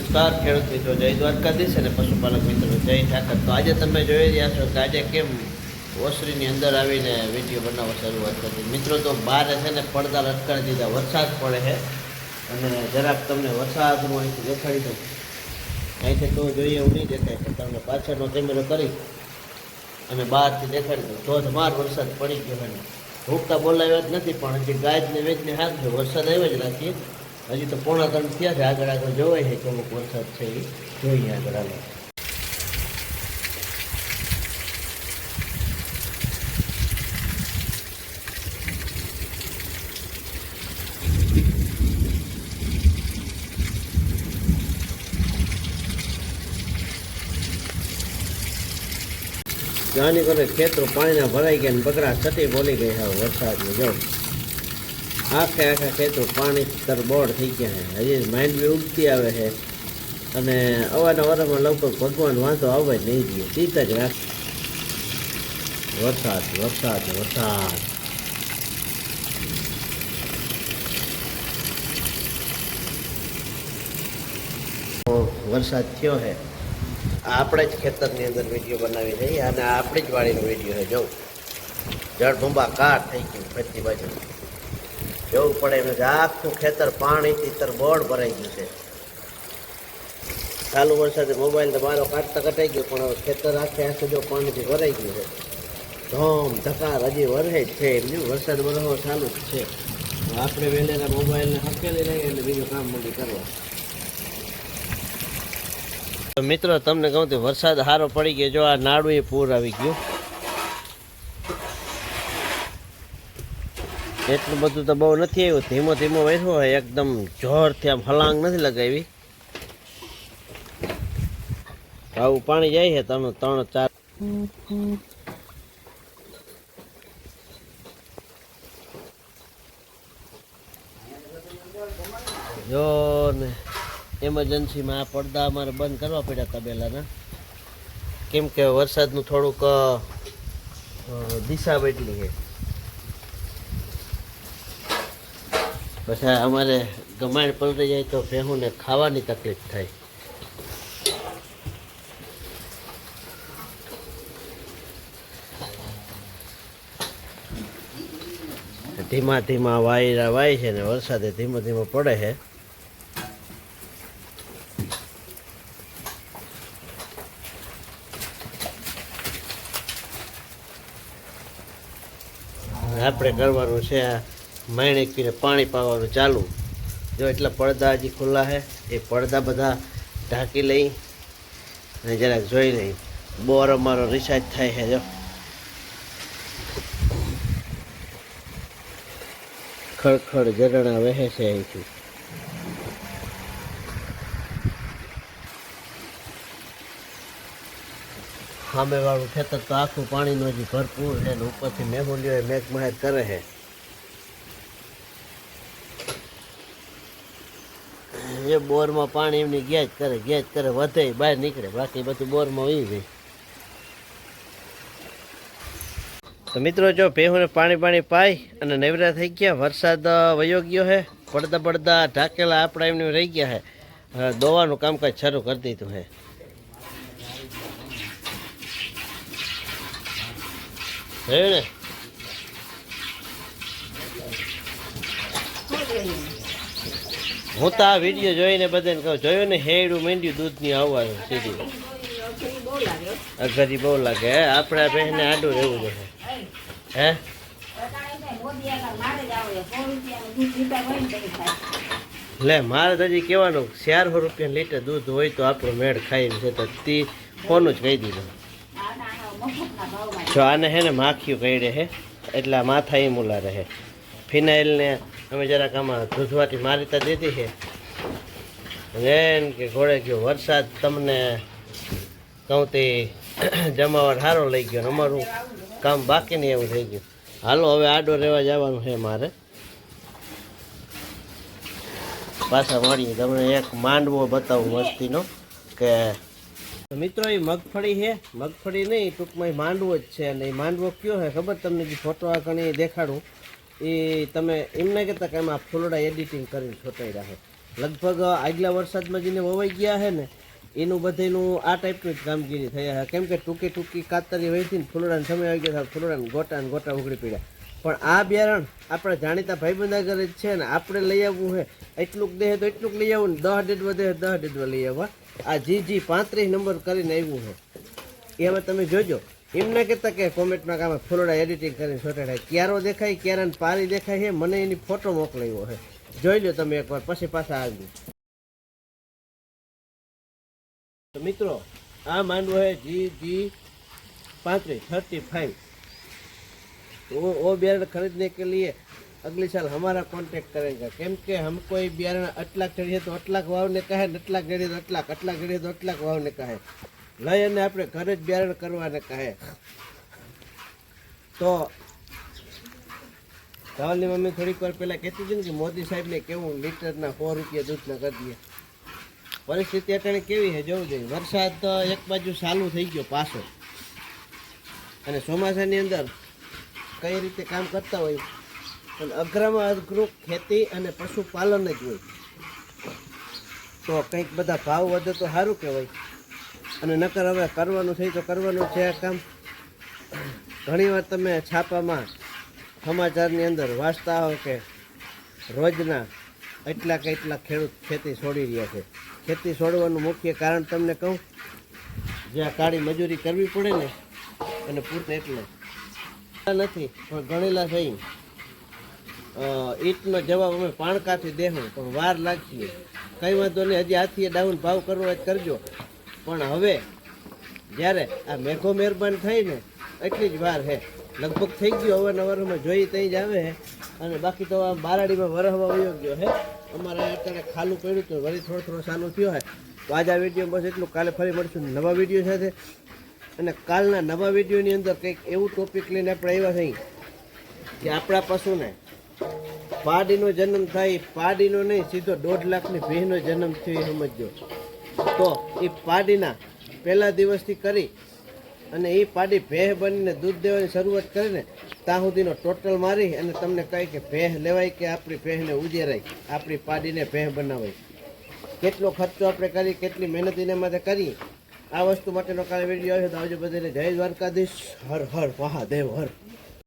નમસ્કાર, ખેડૂત મિત્રો, જય દ્વારકાધીશ અને પશુપાલક મિત્રો, જય ઠાકર. તો આજે તમે જોઈ રહ્યા છો કે આજે કેમ ઓસરીની અંદર આવીને વીડિયો બનાવવા શરૂઆત કરી મિત્રો, તો બહાર છે ને પડદા લટકાવી દીધા, વરસાદ પડે છે. અને જરાક તમને વરસાદનું અહીંથી દેખાડી દઉં. અહીંથી તો જોઈએ એવું નહીં દેખાય, પણ તમને પાછળનો કેમેરો કરી અને બહારથી દેખાડી દઉં. ધોધમાર વરસાદ પડી ગયો ભૂખતા બોલાવ્યા જ નથી, પણ હજી ગાયને વેચને હાથ જો વરસાદ આવ્યો જ રાખીએ હજી તો પોણા ત્રણ થયા છે. આગળ આગળ જોવાય છે અમુક વરસાદ છે એ. જોઈએ આગળ આગળ જાની કરે ખેતરો પાણીના ભરાઈ ગયા ને બકરા છતી બોલી વરસાદ વરસાદનું જો આખે આખા ખેતરો પાણી તરબોળ થઈ ગયા છે. હજી માઇન્ડ બી ઉગતી આવે છે. અને અવારનવારમાં લગભગ ભગવાન વાંધો આવે જ નહીં જોઈએ ચીત જ રાખે. વરસાદ વરસાદ વરસાદ. વરસાદ થયો છે. આપણે જ ખેતરની અંદર વીડિયો બનાવી રહી અને આપણી જ વાડીનો વીડિયો છે. જો જળભૂંબા કાઢ થઈ ગયું બધી બાજુ. જવું પડે એમ નથી. આખું ખેતર પાણીથી તરબોળ ભરાઈ ગયું છે. ચાલુ વરસાદે મોબાઈલ તો મારો કાઢતા કટાઈ ગયો, પણ ખેતર આખે આખે જો પાણીથી ભરાઈ ગયું છે. ધોમ ધકાર હજી વરસે જ છે એમ વરસાદ વરસવો ચાલુ જ છે. આપણે વહેલેના મોબાઈલને હકેલી લઈએ એટલે બીજું કામ મંડી કરવા. મિત્રો, તમને કહું તો વરસાદ સારો પડી ગયો, જો આ એ પૂર આવી ગયું. એટલું બધું તો બહુ નથી આવ્યું. ધીમો ધીમો બેઠો હોય, એકદમ જોરથી આમ હલાંગ નથી લગાવી. આવું પાણી જાય છે, તમે ત્રણ, ચાર. જો ને એમરજન્સીમાં આ પડદા અમારે બંધ કરવા પડ્યા તબેલાના કેમ કે વરસાદનું થોડુંક દિશા બદલી છે. પછી અમારે ગમાણ પલટી જાય તો ભેહુંને ખાવાની તકલીફ થાય. ધીમા ધીમા વાયરા વાય છે ને વરસાદે ધીમો ધીમો પડે છે. આપણે કરવાનું છે આ માણેકીને પાણી પાવાનું ચાલુ. જો એટલા પડદા હજી ખુલ્લા છે એ પડદા બધા ઢાંકી લઈ અને જરાક જોઈ લઈ બોર અમારો રિસાર્જ થાય છે જો. ખડખડ ઝરણા વહે છે અહીંથી. સામેવાળું ખેતર તો આખું પાણીનું હજી ભરપૂર છે ને ઉપરથી મેહુલીઓ મેઘમહેર કરે છે. એ બોરમાં પાણી એમની ગેજ કરે ગેજ કરે, વધે, બહાર નીકળે. બાકી બધું બોરમાં વહી જાય તો મિત્રો, જો ભેહુને પાણી પાણી પાઈ અને નવરા થઈ ગયા. વરસાદ વયો ગયો છે પડદા પડદા ઢાકેલા આપણા એમને રહી ગયા હવે દોવાનું કામકાજ શરૂ કરી દીધું છે ને? હું તો આ વીડિયો જોઈને બધાને કહું, જોયું ને હેડું માંડ્યું દૂધની આવવાનું સીધી. અઘરી બહુ લાગે આપણે બહેને આડું રહેવું જોઈએ હે? લે, મારે તો હજી કહેવાનું, ચારસો રૂપિયા લીટર દૂધ હોય તો આપણો મેળ ખાઈ છે, તો તી ફોનું જ કહી દીધું. જો આને, હે ને, માખીઓ કહી છે એટલે માથા એ મુલા રહે. ફિનાઇલને અમે જરાક આમાં ધૂધવાટી મારીતા દીધી છે. એમ કે ઘોડે ગયો વરસાદ તમને કહું તે જમાવટ સારો લઈ ગયો અમારું કામ બાકી નહીં એવું થઈ ગયું. હાલો, હવે આડો રહેવા જવાનું છે મારે. પાછા મળીએ. તમને એક માંડવો બતાવું મસ્તીનો કે મિત્રો, એ મગફળી છે. મગફળી નહીં, ટૂંકમાં એ માંડવો જ છે. અને એ માંડવો કયો છે ખબર તમને? જે ફોટો આ ઘણી દેખાડું. એ તમે એમ ના કહેતા કે એમાં ફૂલડા એડિટિંગ કરીને છોટાઈ રાખે લગભગ આગલા વરસાદમાં જેને વવાઈ ગયા છે ને, એનું બધેનું આ ટાઈપનું જ કામગીરી થઈ છે કેમ કે ટૂંકી ટૂંકી કાતરી વહીથી ફૂલડાને સમય આવી ગયા ફૂલડાને ગોટા ને ગોટા ઉગડી પડ્યા. પણ આ બિયારણ આપણે જાણીતા ભાઈબંધા જ છે ને, આપણે લઈ આવવું છે એટલું દેહ તો એટલું લઈ આવવું ને, દહ ડેડવા દેહ દહ ડેડવા લઈ આવવા આ જી જી પાંત્રીસ નંબર કરીને આવ્યું છે એમાં તમે જોજો. એમ ના કહેતા કે કોમેન્ટમાં કામ ફૂલડા એડિટિંગ કરીને સોટાડાય ક્યારો દેખાય ક્યારાને પારી દેખાય છે મને એની ફોટો મોકલાવ્યો છે જોઈ લો તમે એકવાર પછી પાછા આવજો તો મિત્રો આ માંડવો है जी जी पैंतीस थर्टी फाइव तो वो वो बियारण खरीदने के लिए अगले साल हमारा कांटेक्ट करेगा કેમ કે हमको ये बियारण અટલાક ચડીએ તો અટલાક વાવને કહે ને અટલાક ચડીએ તો અટલાક અટલાક ચડીએ તો અટલાક વાવને કહે લઈ અને આપણે ઘરે જ બિયારણ કરવાને કહે. તો ધવલની મમ્મી થોડીક વાર પહેલાં કહેતી હતી ને કે મોદી સાહેબને કેવું લીટરના સો રૂપિયા દૂધના કરી દઈએ. પરિસ્થિતિ અટાણે કેવી છે જોવું જોઈએ. વરસાદ તો એક બાજુ ચાલુ થઈ ગયો પાછો. અને ચોમાસાની અંદર કઈ રીતે કામ કરતા હોય? પણ અઘરામાં અઘરું ખેતી અને પશુપાલન જ હોય. તો કંઈક બધા ભાવ વધે તો સારું કહેવાય. અને નકર હવે કરવાનું થઈ તો કરવાનું છે આ કામ. ઘણીવાર તમે છાપામાં સમાચારની અંદર વાંચતા હો કે રોજના એટલા કે એટલા ખેડૂત ખેતી છોડી રહ્યા છે. ખેતી છોડવાનું મુખ્ય કારણ તમને કહું જ્યાં કાળી મજૂરી કરવી પડે ને અને પૂરતે એટલે. નથી, પણ ગણેલા થઈ ઈટનો જવાબ અમે પાણકાથી દેહું, પણ વાર લાગશે. કંઈ વાંધો નહીં, હજી હાથીએ ડાઉન ભાવ કરવો હોય કરજો. પણ હવે જ્યારે આ મેઘો મહેરબાન થઈ ને એટલી જ વાર છે લગભગ થઈ ગયો, અવારનવારમાં જોઈ ત્યાં જ આવે અને બાકી તો આ બારાડીમાં વરહવા વયો ગયો છે અમારે અત્યારે ખાલું પડ્યું હતું વળી થોડો થોડો ચાલુ થયો છે તો આજ આ વીડિયો બસ એટલું, કાલે ફરી મળશું નવા વીડિયો સાથે. અને કાલના નવા વિડીયોની અંદર કંઈક એવું ટોપિક લઈને આપણે આવ્યા થઈ કે આપણા પશુને પાડીનો જન્મ થાય, પાડીનો નહીં, સીધો દોઢ લાખની ભીહનો જન્મ થયો એ સમજજો. તો એ પાડીના પહેલા દિવસથી કરી અને એ પાડી ભેહ બનીને દૂધ દેવાની શરૂઆત કરીને ત્યાં સુધીનો ટોટલ મારી અને તમને કહે કે ભેહ લેવાય કે આપણી ભેહને ઉજેરાય? આપણી પાડીને ભેહ બનાવાય. કેટલો ખર્ચો આપણે કરી કેટલી મહેનત એના માટે કરી આ વસ્તુ માટેનો કાલે વીડિયો આવ્યો તો આવજો બધાને. જય દ્વારકાધીશ. હર હર મહાદેવ, હર.